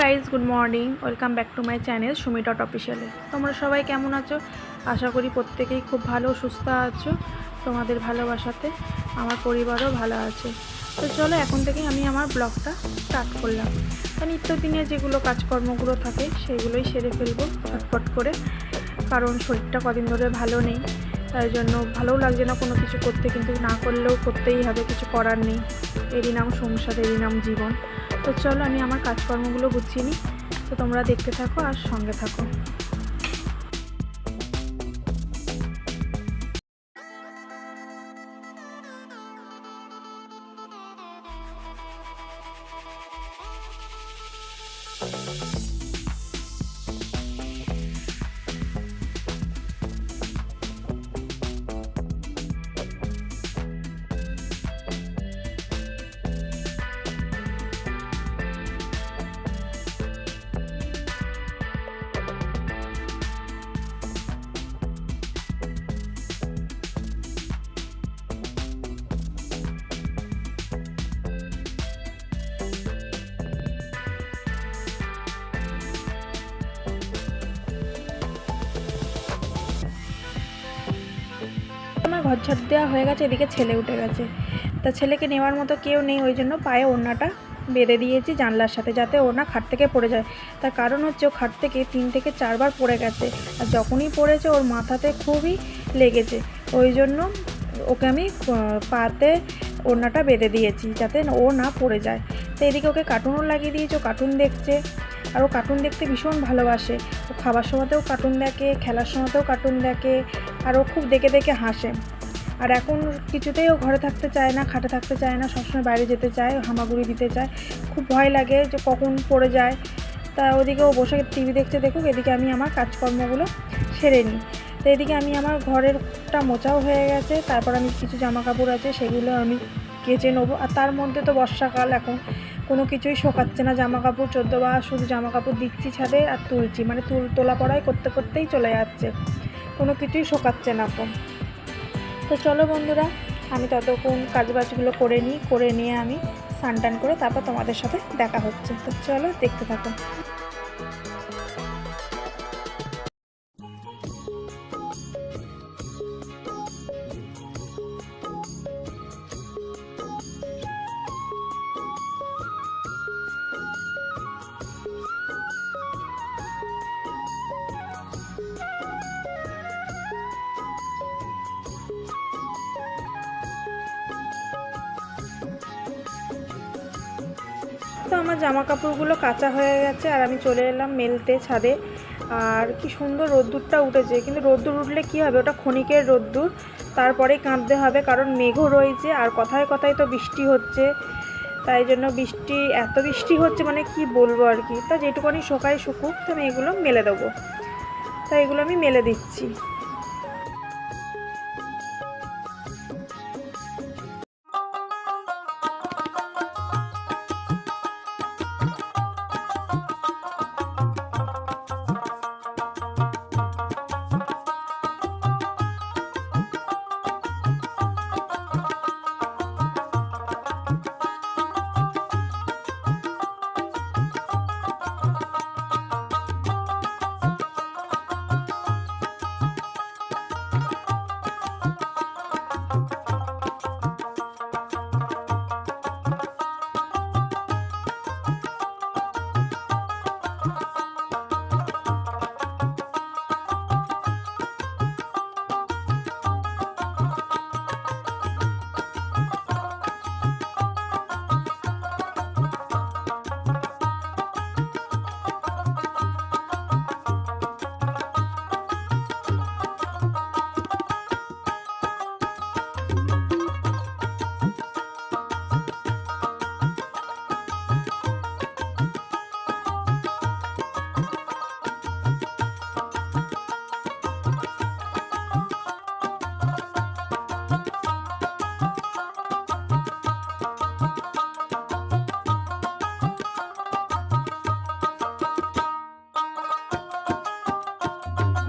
Guys good morning. Welcome back to my channel Sumi dot অফিসিয়ালে। তোমরা সবাই কেমন আছো? আশা করি প্রত্যেকেই খুব ভালো সুস্থ আছো তোমাদের ভালোবাসাতে। আমার পরিবারও ভালো আছে। তো চলো, এখন থেকেই আমি আমার ব্লগটা স্টার্ট করলাম। তো নিত্যদিনের যেগুলো কাজকর্মগুলো থাকে, সেগুলোই সেরে ফেলব ঝটপট করে। কারণ শরীরটা কদিন ধরে ভালো নেই, তাই জন্য ভালোও লাগছে না কোনো কিছু করতে, কিন্তু না করলেও করতেই হবে, কিছু করার নেই। এরই নাম সংসার, এরই নাম জীবন। তো চলো আমি আমার কাজকর্মগুলো গুছিয়ে নিই। তো তোমরা দেখতে থাকো আর সঙ্গে থাকো। ঘর ঝাড় দেওয়া হয়ে গেছে, এদিকে ছেলে উঠে গেছে। তা ছেলেকে নেওয়ার মতো কেউ নেই, ওই জন্য পায়ে ওড়নাটা বেঁধে দিয়েছি জানলার সাথে, যাতে ওড়না খাট থেকে পড়ে যায়। তার কারণ হচ্ছে ও খাট থেকে তিন থেকে চারবার পড়ে গেছে, আর যখনই পড়েছে ওর মাথাতে খুবই লেগেছে। ওই জন্য ওকে আমি পাতে ওড়নাটা বেঁধে দিয়েছি, যাতে ও না পড়ে যায়। তো এদিকে ওকে কার্টুনও লাগিয়ে দিয়েছি, ও কার্টুন দেখছে, আর ও কার্টুন দেখতে ভীষণ ভালোবাসে। ও খাবার সময়তেও কার্টুন দেখে, খেলার সময়তেও কার্টুন দেখে, আর ও খুব দেখে দেখে হাসে। আর এখন কিছুতেই ও ঘরে থাকতে চায় না, খাটে থাকতে চায় না, সবসময় বাইরে যেতে চায়, হামাগুড়ি দিতে চায়। খুব ভয় লাগে যে কখন পড়ে যায়। তা ওদিকে ও বসে টিভি দেখতে দেখুক এদিকে আমি আমার কাজকর্মগুলো সেরে নিই। তো এদিকে আমি আমার ঘরেরটা মোচাও হয়ে গেছে, তারপর আমি কিছু জামা কাপড় আছে সেগুলো আমি কেচে নেব। আর তার মধ্যে তো বর্ষাকাল এখন, কোনো কিছুই শোকাচ্ছে না। জামা কাপড় চোদ্দ বা শুধু জামা কাপড় দিচ্ছি ছাদে আর তুলছি মানে তুল তোলা পড়াই করতে করতেই চলে যাচ্ছে। কোনো কিছুই শোকাচ্ছে না এখন। তো চলো বন্ধুরা, আমি ততক্ষণ কাজবাজগুলো করে নিই, করে নিয়ে আমি স্নান টান করে তারপর তোমাদের সাথে দেখা হচ্ছে। তো চলো দেখতে থাকো। তো আমার জামা কাপড়গুলো কাঁচা হয়ে গেছে আর আমি চলে এলাম মেলতে ছাদে। আর কি সুন্দর রোদ্দুরটা উঠেছে। কিন্তু রোদ্দুর উঠলে কি হবে? ওটা ক্ষণিকের রোদ্দুর। তারপরে কাঁদতে হবে কারণ মেঘও রয়েছে আর কথায় কথায় তো বৃষ্টি হচ্ছে। তাই জন্য বৃষ্টি, এত বৃষ্টি হচ্ছে মানে কি বলব আর কি? তা যেটুকুনি শোকায় শুকুক, তো আমি এগুলো মেলে দেবো। তাই এগুলো আমি মেলে দিচ্ছি।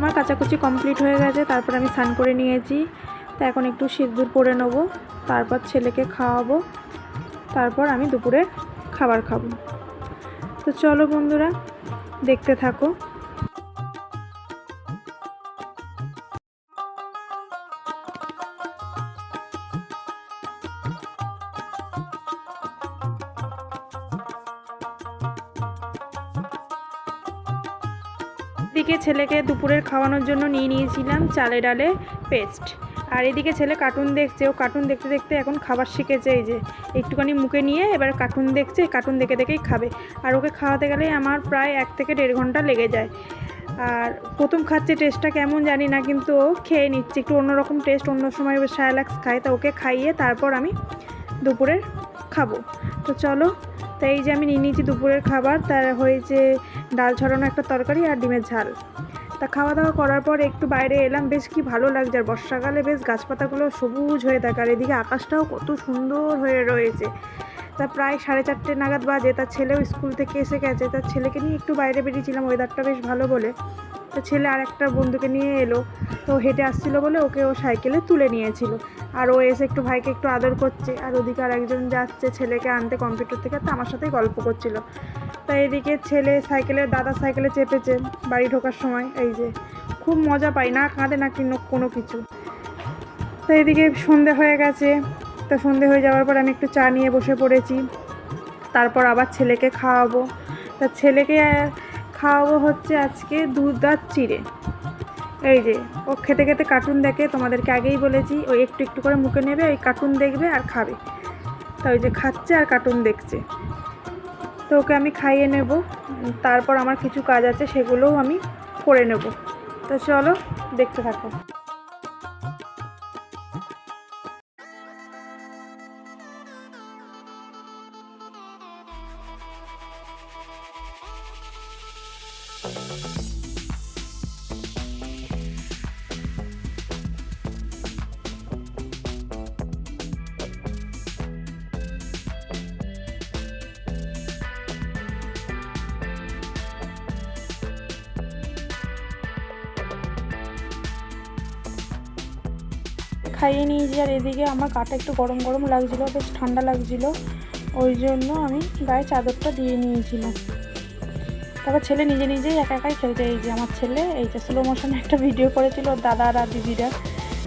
আমার কাচাকুচি কমপ্লিট হয়ে গেছে, তারপর আমি স্নান করে নিয়েছি। তা এখন একটু সিঁদুর পরে নেব, তারপর ছেলেকে খাওয়াবো, তারপর আমি দুপুরের খাবার খাব। তো চলো বন্ধুরা, দেখতে থাকো। ছেলেকে দুপুরের খাওয়ানোর জন্য নিয়ে নিয়েছিলাম চালে ডালে পেস্ট। আর এদিকে ছেলে কার্টুন দেখছে, ও কার্টুন দেখতে দেখতে এখন খাবার শিখেছে, এই যে একটুখানি মুখে নিয়ে এবার কার্টুন দেখছে কার্টুন দেখে দেখেই খাবে। আর ওকে খাওয়াতে গেলে আমার প্রায় এক থেকে দেড় ঘণ্টা লেগে যায়। আর প্রথম খাচ্ছে টেস্টটা কেমন জানি না, কিন্তু ও খেয়ে নিচ্ছে, একটু অন্যরকম টেস্ট অন্য সময় সায়ালাক্স খায়, তা ওকে খাইয়ে তারপর আমি দুপুরের খাব। তো চলো তো এই যে আমি নিয়ে নিয়েছি দুপুরের খাবার, তার হয়েছে ডাল ছড়ানো একটা তরকারি আর ডিমের ঝাল। তা খাওয়া দাওয়া করার পর একটু বাইরে এলাম, বেশ কি ভালো লাগছে। আর বর্ষাকালে বেশ গাছপাতাগুলো সবুজ হয়ে থাকে, আর এদিকে আকাশটাও কত সুন্দর হয়ে রয়েছে। তা প্রায় সাড়ে চারটে নাগাদ বাজে, তার ছেলেও স্কুল থেকে এসে গেছে। তার ছেলেকে নিয়ে একটু বাইরে বেরিয়েছিলাম ওয়েদারটা বেশ ভালো বলে। তো ছেলে আর একটা বন্ধুকে নিয়ে এলো, তো হেঁটে আসছিল বলে ওকে ও সাইকেলে তুলে নিয়েছিল। আর ও এসে একটু ভাইকে একটু আদর করছে, আর ওদিকে আর একজন যাচ্ছে ছেলেকে আনতে কম্পিউটার থেকে, তো আমার সাথেই গল্প করছিল। তা এদিকে ছেলে সাইকেলে, দাদা সাইকেলে চেপেছে বাড়ি ঢোকার সময়, এই যে খুব মজা পাই, না কাঁদে না কিনো কোনো কিছু। তো এদিকে সন্ধে হয়ে গেছে, তো সন্ধে হয়ে যাওয়ার পর আমি একটু চা নিয়ে বসে পড়েছি, তারপর আবার ছেলেকে খাওয়াবো। তা ছেলেকে খাওয়াবো হচ্ছে আজকে দুধ আর চিড়ে। এই যে, ও খেতে খেতে কার্টুন দেখে, তোমাদেরকে আগেই বলেছি, ও একটু একটু করে মুখে নেবে, ওই কার্টুন দেখবে আর খাবে। তা ওই যে খাচ্ছে আর কার্টুন দেখছে। তো ওকে আমি খাইয়ে নেব, তারপর আমার কিছু কাজ আছে, সেগুলোও আমি করে নেব। তো চলো, দেখতে থাকো। খাইয়ে নিয়েছি আর এদিকে আমার কাটা একটু গরম গরম লাগছিল, বেশ ঠান্ডা লাগছিল। ওই জন্য আমি গায়ে চাদরটা দিয়ে নিয়েছিলাম। তারপর ছেলে নিজে নিজেই একা একাই খেলতে এই যে আমার ছেলে, এই যে স্লো মোশনে একটা ভিডিও করেছিল ওর দাদা আর দিদিরা।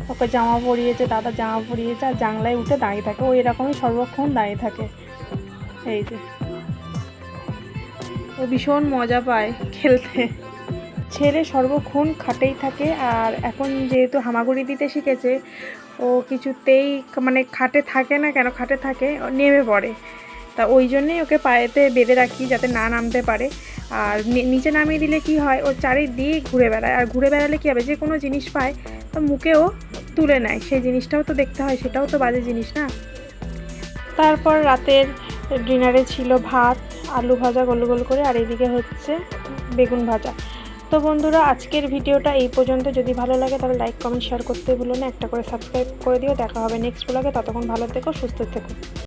ওকে জামা পরিয়েছে, দাদা জামা পরিয়েছে আর জানলায় উঠে দাঁড়িয়ে থাকে। ও এরকমই সর্বক্ষণ দাঁড়িয়ে থাকে। এই যে। ও ভীষণ মজা পায় খেলতে। ছেলে সর্বক্ষণ খাটেই থাকে আর এখন যেহেতু হামাগুড়ি দিতে শিখেছে, ও কিছুতেই মানে খাটে থাকে না কেন, খাটে থাকে নেমে পড়ে। তা ওই জন্যেই ওকে পায়েতে বেঁধে রাখি যাতে না নামতে পারে। আর নিচে নামিয়ে দিলে কি হয়, ও চারিদিক ঘুরে বেড়ায়। আর ঘুরে বেড়ালে কী হবে, যে কোনো জিনিস পায়, তো মুখেও তুলে নেয়। সেই জিনিসটাও তো দেখতে হয়, সেটাও তো বাজে জিনিস না? তারপর রাতের ডিনারে ছিল ভাত, আলু ভাজা গোল গোল করে, আর এদিকে হচ্ছে বেগুন ভাজা। তো বন্ধুরা, আজকের ভিডিওটা এই পর্যন্ত। যদি ভালো লাগে তাহলে লাইক কমেন্ট শেয়ার করতে ভুলো না। একটা করে সাবস্ক্রাইব করে দিও। দেখা হবে নেক্সট ব্লগে ততক্ষণ ভালো থেকো, সুস্থ থেকো।